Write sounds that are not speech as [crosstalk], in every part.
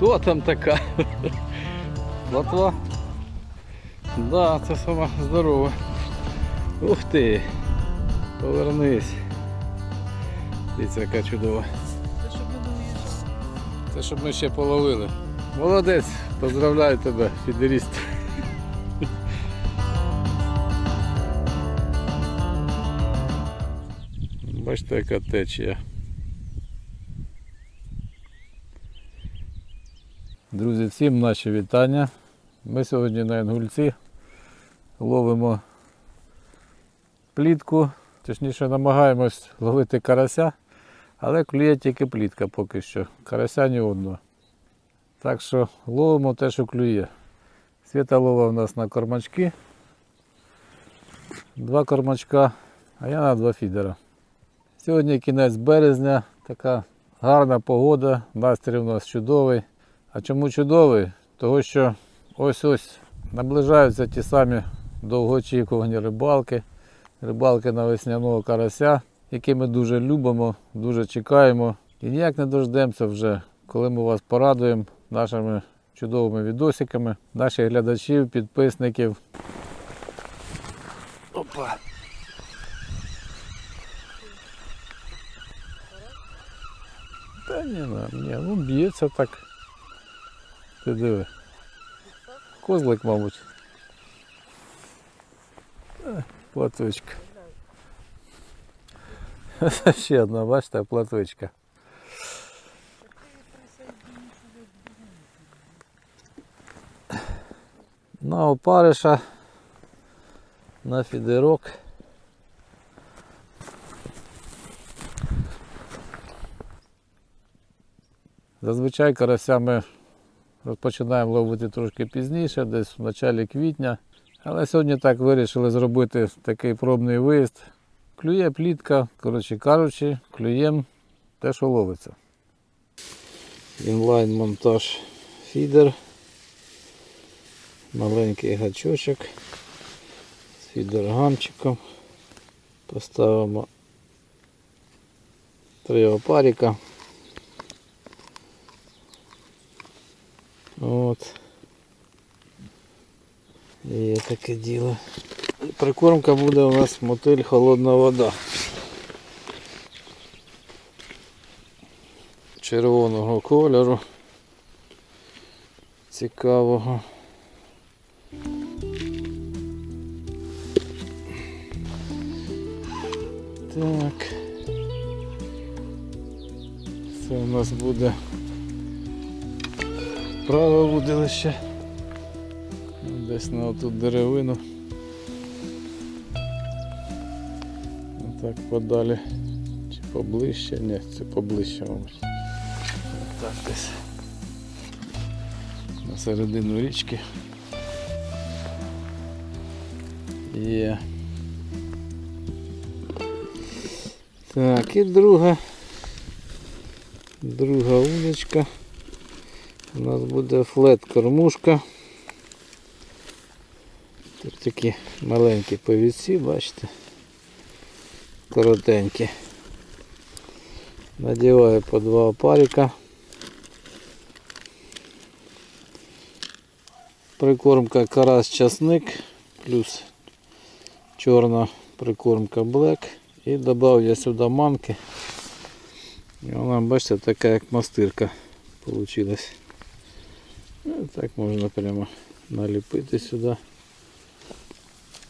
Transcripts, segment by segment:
Хто там така? [laughs] Латва? Да, це сама здорова. Ух ти! Повернись. Дивіться, яка чудова. Це щоб не. Це щоб ми ще половили. Молодець, поздравляю тебе, фідеріст. [laughs] Бачите, яка течія. Друзі, всім наші вітання. Ми сьогодні на Інгульці ловимо плітку, точніше намагаємось ловити карася. Але клює тільки плітка поки що. Карася ні одного. Так що ловимо те, що клює. Світа лова у нас на кормачки. Два кормачка, а я на два фідера. Сьогодні кінець березня, така гарна погода, настрій у нас чудовий. А чому чудовий? Того що ось-ось наближаються ті самі довгоочікувані рибалки, рибалки на весняного карася які ми дуже любимо, дуже чекаємо. І ніяк не дождемося вже, коли ми вас порадуємо нашими чудовими відосиками, наших глядачів, підписників. Опа. Та ні, ну, ні, ну б'ється так. Ти диви. Козлик, мабуть. Е, Платочка. [laughs] Ще одна, бачите, платочка. На опариша, на фідерок. Зазвичай карася ми розпочинаємо ловити трошки пізніше, десь в началі квітня. Але сьогодні так вирішили зробити такий пробний виїзд. Клює плітка, коротше кажучи, клюєм те, що ловиться. Інлайн монтаж фідер. Маленький гачочок з фідер-гамчиком. Поставимо три опаріка. От. Є таке діло. Прикормка буде у нас мотиль холодна вода. Червоного кольору. Цікавого. Так. Це у нас буде праве вудилище. Десь на оту деревину. Так подалі. Чи поближче? Ні, це поближче, мабуть. Так десь. На середину річки. Є. Так, і друга. Друга удочка. У нас буде флет кормушка. Тут такі маленькі повідці, бачите коротенькі. Надіваю по два опарика. Прикормка карась часник плюс чорна прикормка блек. І додав я сюди манки. І вона, бачите, така як мастирка получилась. Ну, Так можна прямо наліпити сюди.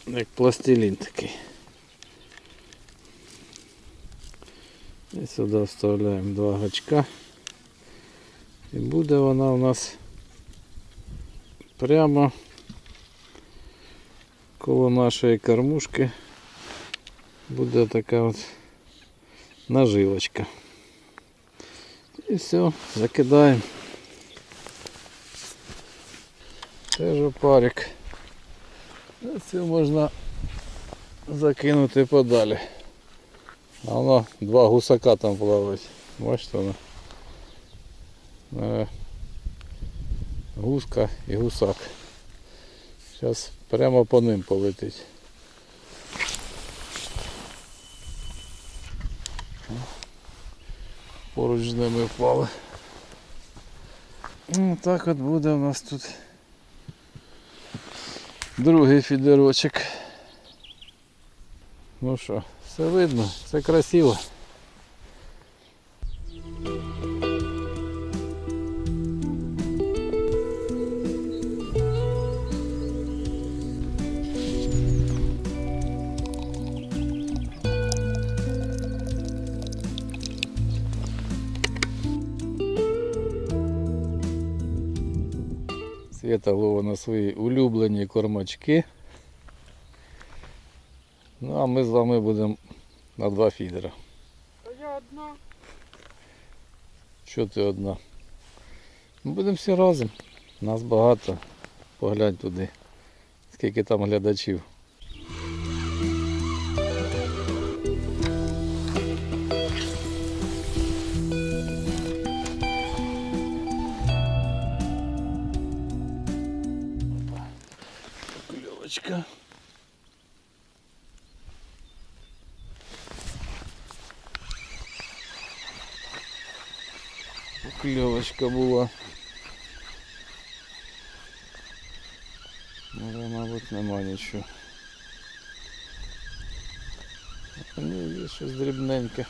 Як пластилін такий. І сюди вставляємо два гачка. І буде вона у нас прямо коло нашої кормушки буде така от наживочка. І все, закидаємо. Теж опарик. Цю можна закинути подалі. А воно два гусака там плавають. Бачите воно. Е, Гуска і гусак. Зараз прямо по ним полетить. Поруч з ними впали. Ну, так от буде у нас тут другий фідерочок. Ну що, все видно, все красиво. Свята лова на свої улюблені кормачки. Ну а ми з вами будемо на два фідера. А я одна. Що ти одна? Ми будемо всі разом. Нас багато. Поглянь туди. Скільки там глядачів. Кльовочка була. Але, мабуть, нема нічого. Ну, є щось дрібненьке.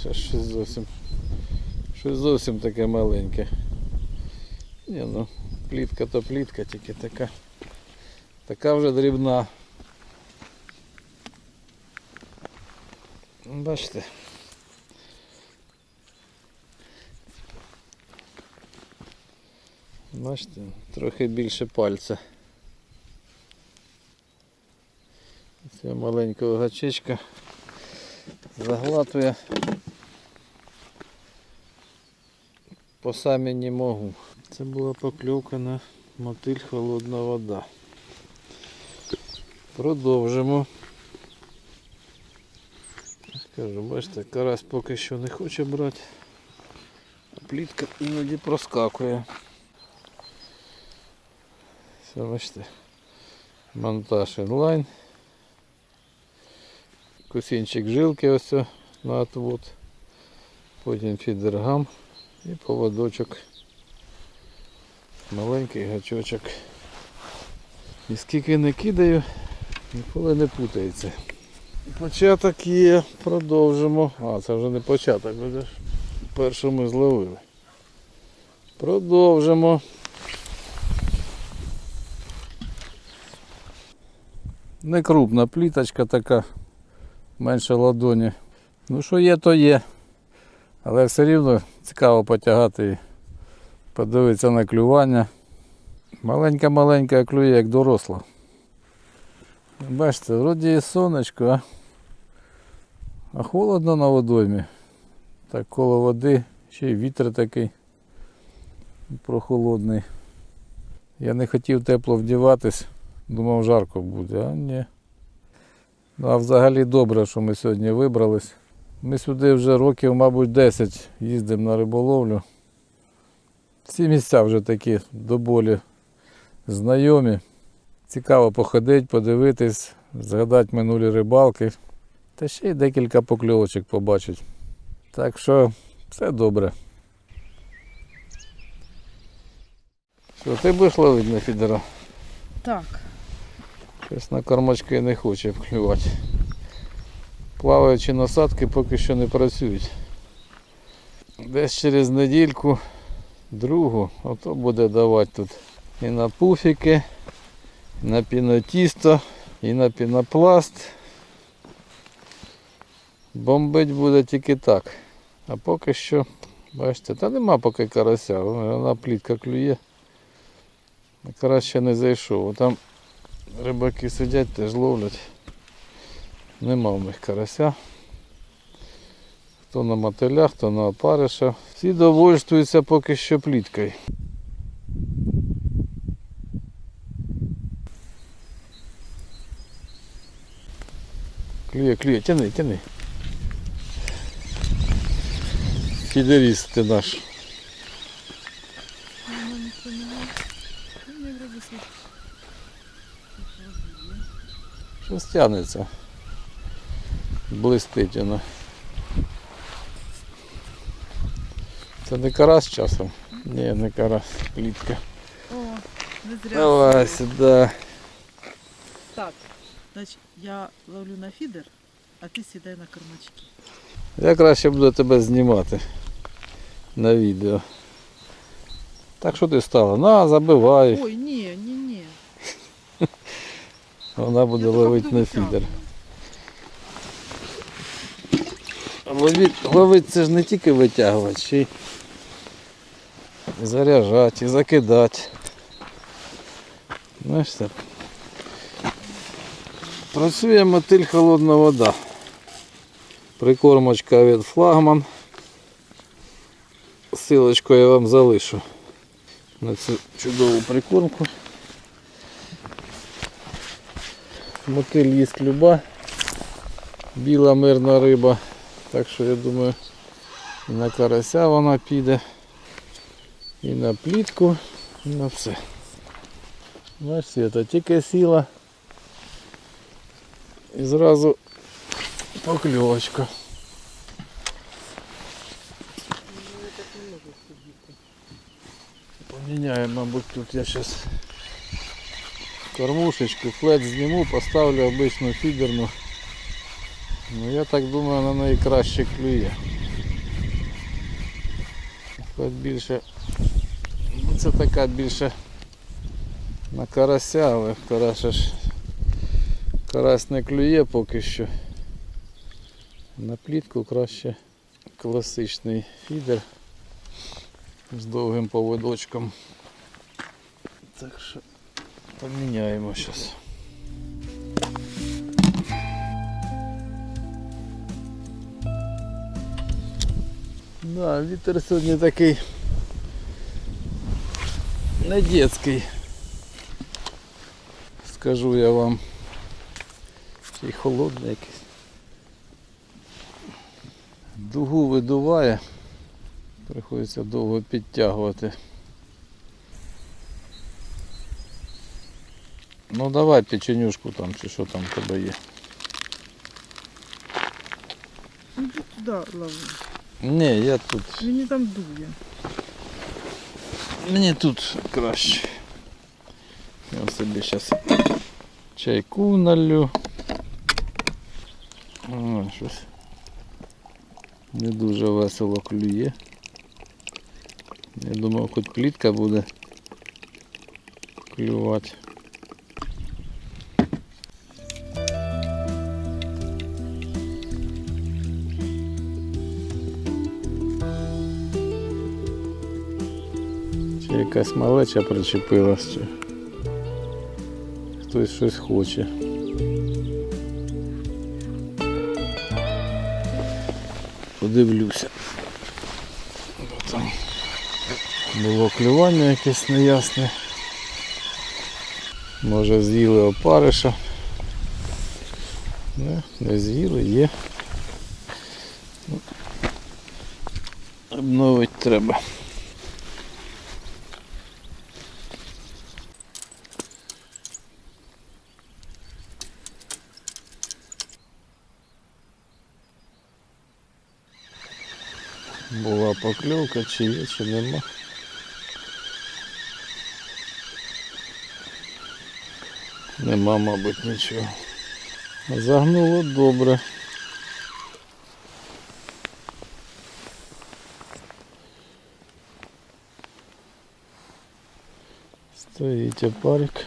Ще щось зовсім. Щось зовсім таке маленьке. Ні, ну, плітка то плітка, тільки така. Така вже дрібна. Бачите. Бачите, трохи більше пальця. Ця маленького гачечка заглатує по самі не можу. Це була покльовка мотиль холодна вода. Продовжимо. Кажу, бачите, карась поки що не хоче брати, а плітка іноді проскакує. Все, бачите, монтаж інлайн. Кусінчик жилки ось на отвод. Потім фідергам і поводочок. Маленький гачочок. І скільки не кидаю, ніколи не путається. Початок є, продовжимо. А, це вже не початок, видиш? Першу ми зловили. Продовжимо. Не крупна пліточка така, менше ладоні. Ну що є, то є. Але все рівно цікаво потягати і подивитися на клювання. Маленька-маленька клює, як доросла. Бачите, вроді і сонечко, а, а холодно на водоймі. Так коло води, ще й вітер такий прохолодний. Я не хотів тепло вдіватись, думав жарко буде, а ні. Ну а взагалі добре, що ми сьогодні вибрались. Ми сюди вже років, мабуть, 10 їздимо на риболовлю. Всі місця вже такі до болі знайомі. Цікаво походити, подивитись, згадати минулі рибалки. Та ще й декілька покльовочок побачити. Так що все добре. Що, ти будеш ловити на фідера? Так. Щось на кормачки не хоче вклювати. Плаваючі насадки поки що не працюють. Десь через недільку, другу, ото буде давати тут і на пуфіки, і на пінотісто, і на пінопласт. Бомбить буде тільки так. А поки що, бачите, та нема поки карася, вона плітка клює. А Карась ще не зайшов. Там рибаки сидять, теж ловлять. Нема в них карася. Хто на мотилях, хто на опариша. Всі довольствуються поки що пліткою. Клює, клює, тяни, тяни. Фідеріст ти наш. Нема ніхто немає. Не вроді світ. Щось тягнеться. Блистить воно. Це не карась часом? Ні, не карась, плітка. О, не зря. Давай сюди. Так, значить, я ловлю на фідер, а ти сідай на кормачки. Я краще буду тебе знімати на відео. Так що ти стала? На, забивай. Ой, ні, ні. Вона буде ловити на фідер. витягувати. Ловити, ловити це ж не тільки витягувати, ще й заряджати, і закидати. Знаєш так. Працює мотиль холодна вода. Прикормочка від флагман. Силочку я вам залишу на цю чудову прикормку. Мотиль їсть люба. Біла мирна риба. Так що я думаю і на карася вона піде. І на плітку, і на все. Бачиш, Свята тільки сіла. І зразу покльовочка. Поміняємо, мабуть, тут я зараз кормушечку, флет зніму, поставлю обичну фідерну. Ну я так думаю, на неї клює. Хоч більше. ну, Це така більше на карася, але карася ж карась не клює поки що. На плітку краще класичний фідер з довгим поводочком. Так що поміняємо зараз. Да, вітер сьогодні такий не детський. Скажу я вам. Й холодний якийсь. Дугу видуває. Приходиться довго підтягувати. Ну давай печенюшку там чи що там в тебе є. Іди туди лови. Ні, я тут. Мені там дує. Мені тут краще. Я собі зараз чайку налю. О, щось не дуже весело клює. Я думав, хоч плітка буде клювати. Якась малеча причепилась, чи хтось щось хоче. Подивлюся. Там було клювання якесь неясне. Може з'їли опариша. Не, не з'їли, є. Ну, Обновити треба. Була покльовка, чи є, чи нема. Нема, мабуть, нічого. Загнуло добре. Стоїть опарик.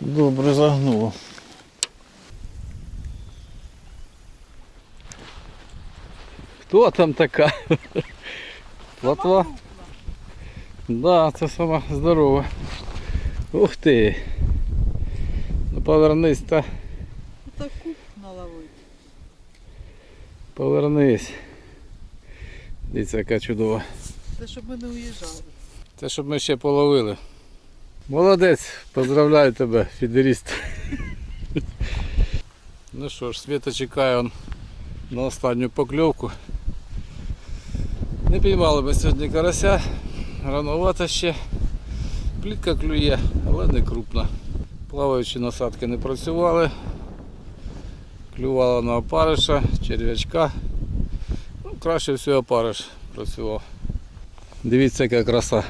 Добре загнуло. Хто там така? [laughs] Платва? Да, це сама здорова. Ух ти. Ну повернись та Таку наловити. повернись. Дивіться, яка чудова. Це щоб ми не уїжджали. Це щоб ми ще половили. Молодець, поздравляю тебе, фідеріст. [laughs] ну що ж, Свята чекає он на останню покльовку. Не піймали ми сьогодні карася, рановато ще. Плітка клює, але не крупна. Плаваючі насадки не працювали. Клювала на опариша, черв'ячка. Ну, краще всього опариш. працював. Дивіться, яка краса.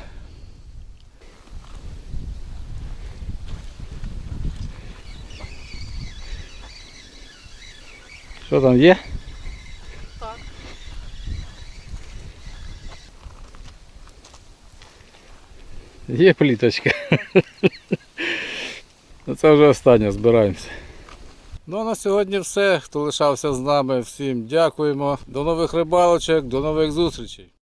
Що там є? Є пліточка. Ну, Це вже останнє, збираємося. Ну а на сьогодні все. Хто лишався з нами, всім дякуємо. До нових рибалочок, до нових зустрічей.